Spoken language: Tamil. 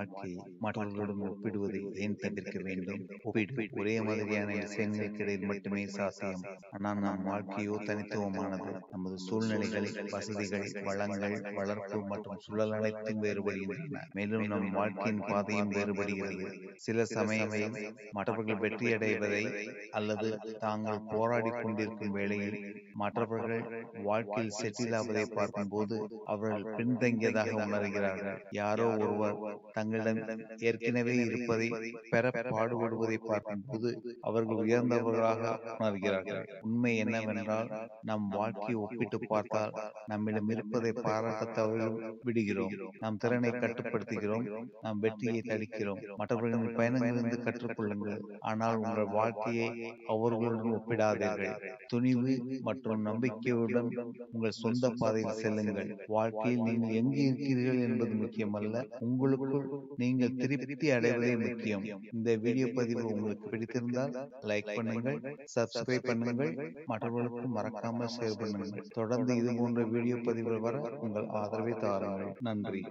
வாழ்க்கையை மற்றவர்களுடன் ஒப்பிடுவதை ஏன் தவிர்க்க வேண்டும்? ஒப்பிடு. ஒரே மாதிரியான விஷயங்களுக்கு இடையில் மட்டுமே சாத்தியம். ஆனால் நம் வாழ்க்கையோ தனித்துவமானது நமது சூழ்நிலைகளை வசதிகள் வளங்கள் வளர்ப்பு மற்றும் சூழல் அனைத்தும் வேறுபடுகின்றன. மேலும் நம் வாழ்க்கையின் பாதையும் வேறுபடுகிறது. சில சமயங்களில் மற்றவர்கள் வெற்றி அடைவதை அல்லது தாங்கள் போராடி கொண்டிருக்கும் வேளையில் மற்றவர்கள் வாழ்க்கையில் செட்டில் ஆவதை பார்க்கும் போது அவர்கள் பின்தங்கியதாக உணர்கிறார்கள். யாரோ ஒருவர் தங்களிடம் ஏற்கனவே இருப்பதை பெற பாடுபடுவதை பார்க்கும் போது அவர்கள் உயர்ந்தவர்களாக உணர்கிறார்கள். உண்மை என்னவென்றால் நம் வாழ்க்கையை ஒப்பிட்டு பார்த்தால் நம்மிடம் இருப்பதை பாராட்டத்தவர்கள் விடுகிறோம். நம் திறனை கட்டுப்படுத்துகிறோம். நாம் வெற்றியை தடுக்கிறோம். மற்றவர்களின் பயணங்களிலிருந்து கற்றுக்கொள்ளுங்கள். ஆனால் உங்கள் வாழ்க்கையை அவர்களுடன் ஒப்பிடாதீர்கள். துணிவு மற்றும் நம்பிக்கையுடன் உங்கள் சொந்த பாதையில் செல்லுங்கள். வாழ்க்கையில் நீங்கள் எங்கு இருக்கிறீர்கள் என்பது முக்கியமல்ல. உங்களுக்குள் நீங்கள் திருப்தி அடைவதே முக்கியம். இந்த வீடியோ பதிவு உங்களுக்கு பிடித்திருந்தால் லைக் பண்ணுங்கள் சப்ஸ்கிரைப் பண்ணுங்கள் மற்றவர்களுக்கும் மறக்காமல் ஷேர் பண்ணுங்கள். தொடர்ந்து இது போன்ற வீடியோ பதிவுகள் வர உங்கள் ஆதரவை தாருங்கள் நன்றி.